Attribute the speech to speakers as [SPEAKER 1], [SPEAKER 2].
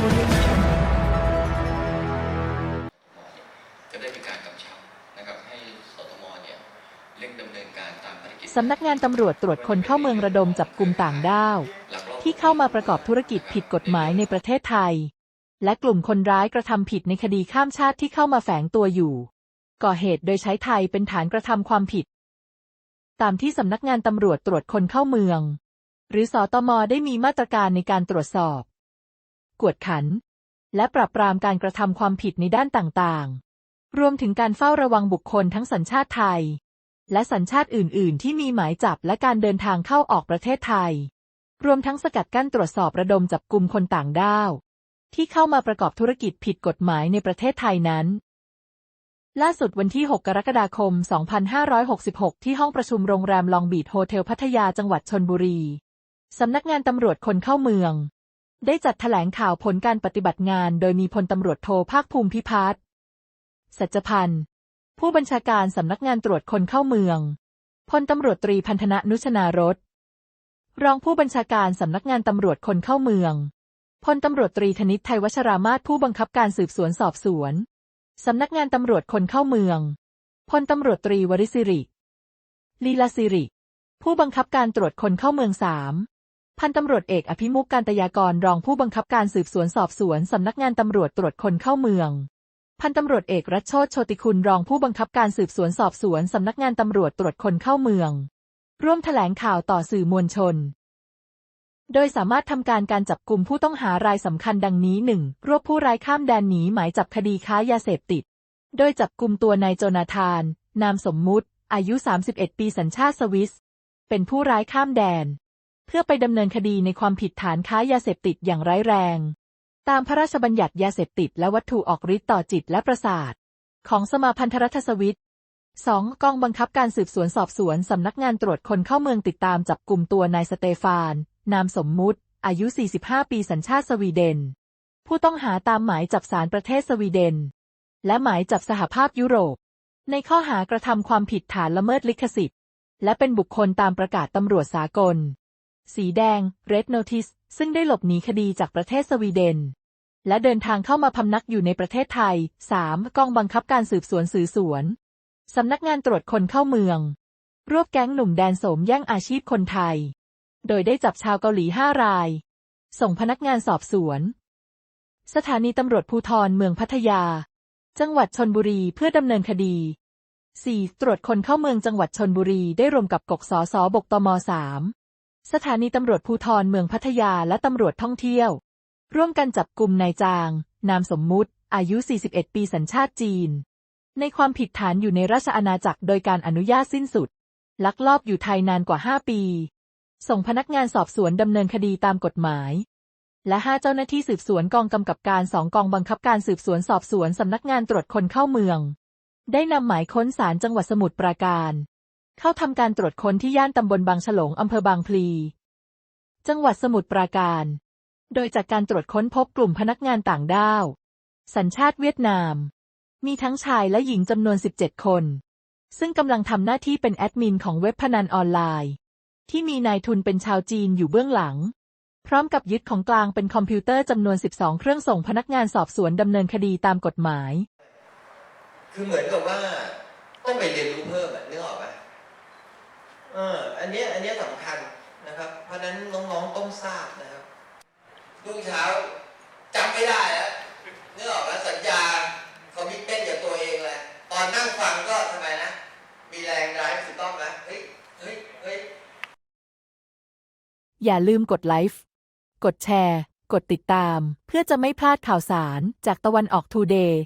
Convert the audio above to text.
[SPEAKER 1] Audio Jungle.
[SPEAKER 2] ก็ได้มีการกำชับนะครับให้สตมเนี่ยเร่งดำเนินการตามภารกิจ
[SPEAKER 3] สำนักงานตำรวจตรวจคนเข้าเมืองระดมจับกลุ่มต่างด้าว
[SPEAKER 2] ลักลอบ
[SPEAKER 3] ที่เข้ามาประกอบธุรกิจผิดกฎหมายในประเทศไทย และกลุ่มคนร้ายกระทำผิดในคดีข้ามชาติที่เข้ามาแฝงตัวอยู่ ก่อเหตุโดยใช้ไทยเป็นฐานกระทำความผิด ตามที่สำนักงานตำรวจตรวจคนเข้าเมือง หรือสอตมได้มีมาตรการในการตรวจสอบ กวดขัน และปราบปรามการกระทำความผิดในด้านต่างๆ รวมถึงการเฝ้าระวังบุคคลทั้งสัญชาติไทย และสัญชาติอื่น ๆ ที่มีหมายจับและการเดินทางเข้าออกประเทศไทย รวมทั้งสกัดกั้นตรวจสอบระดมจับกลุ่มคนต่างด้าว ที่เข้ามาประกอบธุรกิจผิดกฎหมายในประเทศไทยนั้นล่าสุดวันที่ 6 กรกฎาคม 2566 ที่ห้องประชุมโรงแรมลองบีทโฮเทลพัทยาจังหวัดชนบุรี สำนักงานตำรวจคนเข้าเมือง ได้จัดแถลงข่าวผลการปฏิบัติงาน โดยมีพลตำรวจโทภาคภูมิพิพัฒน์สัจพันธ์ ผู้บัญชาการสำนักงานตรวจคนเข้าเมือง พลตำรวจตรีพันธนะนุชนารสรองผู้บัญชาการสำนักงานตำรวจคนเข้าเมือง พลตำรวจตรีธนิตไทยวชรามาศผู้บังคับการสืบสวนสอบสวนสำนักงานตำรวจคนเข้าเมือง พลตำรวจตรีวริศิริ ลีลาสิริ ผู้บังคับการตรวจคนเข้าเมืองสาม พันตำรวจเอกอภิมุกการตยากรรองผู้บังคับการสืบสวนสอบสวนสำนักงานตำรวจตรวจคนเข้าเมือง พันตำรวจเอกรัชโชติโชติคุณรองผู้บังคับการสืบสวนสอบสวนสำนักงานตำรวจตรวจคนเข้าเมือง ร่วมแถลงข่าวต่อสื่อมวลชน โดยสามารถทำการการจับกลุ่มผู้ต้องหารายสำคัญดังนี้ 1. รวบผู้ร้ายข้ามแดนหนีหมายจับคดีค้ายาเสพติด โดยจับกลุ่มตัวนายโจนาธาน นามสมมุติ อายุ 31 ปีสัญชาติสวิส เป็นผู้ร้ายข้ามแดน เพื่อไปดำเนินคดีในความผิดฐานค้ายาเสพติดอย่างร้ายแรง ตามพระราชบัญญัติยาเสพติดและวัตถุออกฤทธิ์ต่อจิตและประสาท ของสมาพันธรัฐสวิต 2. กองบังคับการสืบสวนสอบสวนสำนักงานตรวจคนเข้าเมืองติดตามจับกลุ่มตัวนายสเตฟาน นามสมมุติ อายุ 45 ปีสัญชาติสวีเดน ผู้ต้องหาตามหมายจับสารประเทศสวีเดน และหมายจับสหภาพยุโรป ในข้อหากระทำความผิดฐานละเมิดลิขสิทธิ์ และเป็นบุคคลตามประกาศตำรวจสากล สีแดง Red Notice ซึ่งได้หลบหนีคดีจากประเทศสวีเดน และเดินทางเข้ามาพำนักอยู่ในประเทศไทย 3. กองบังคับการสืบสวนสือสวนสำนักงานตรวจคนเข้าเมือง รวบแก๊งหนุ่มแดนโสมแย่งอาชีพคนไทย โดยได้จับชาวเกาหลี5ราย ส่งพนักงานสอบสวน สถานีตำรวจภูธรเมืองพัทยา จังหวัดชนบุรีเพื่อดำเนินคดี 4. ตรวจคนเข้าเมืองจังหวัดชนบุรีได้รวมกับกกสสบกตม3 สถานีตำรวจภูธรเมืองพัทยาและตำรวจท่องเที่ยว ร่วมกันจับกลุ่มนายจาง นามสมมุติ อายุ 41 ปีสัญชาติจีน ในความผิดฐานอยู่ในราชอาณาจักรโดยการอนุญาตสิ้นสุด ลักลอบอยู่ไทยนานกว่า 5 ปี ส่งพนักงานสอบสวนดำเนินคดีตามกฎหมาย และ 5 เจ้าหน้าที่สืบสวนกองกำกับการสองกองบังคับการสืบสวนสอบสวนสำนักงานตรวจคนเข้าเมือง ได้นำหมายค้นศาลจังหวัดสมุทรปราการ เข้าทำการตรวจค้นที่ย่านตำบลบางฉลงอำเภอบางพลี จังหวัดสมุทรปราการ โดยจากการตรวจค้นพบกลุ่มพนักงานต่างด้าว สัญชาติเวียดนาม มีทั้งชายและหญิงจำนวน 17 คน ซึ่งกำลังทำหน้าที่เป็นแอดมินของเว็บพนันออนไลน์ ที่มีนายทุนเป็นชาวจีนอยู่เบื้องหลัง พร้อมกับยึดของกลางเป็นคอมพิวเตอร์จำนวน 12 เครื่องส่งพนักงานสอบสวนดำเนินคดีตามกฎหมาย
[SPEAKER 4] คือเหมือนกับว่าต้องไปเรียนรู้เพิ่มอะนึกออกไหม เอออันเนี้ยอันเนี้ยสำคัญนะครับ เพราะฉะนั้นน้องๆต้องทราบนะครับรุ่งเช้าจำไม่ได้แล้วนึกออกไหมสัญญาคอมมิชเมนต์กับตัวเองเลยตอนนั่งฟังก็ทำไมนะ มีแรงร้ายถูกต้องไหมเฮ้ยเฮ้ยเฮ้ย
[SPEAKER 3] อย่าลืมกดไลค์ กดแชร์ กดติดตาม เพื่อจะไม่พลาดข่าวสารจากตะวันออกทูเดย์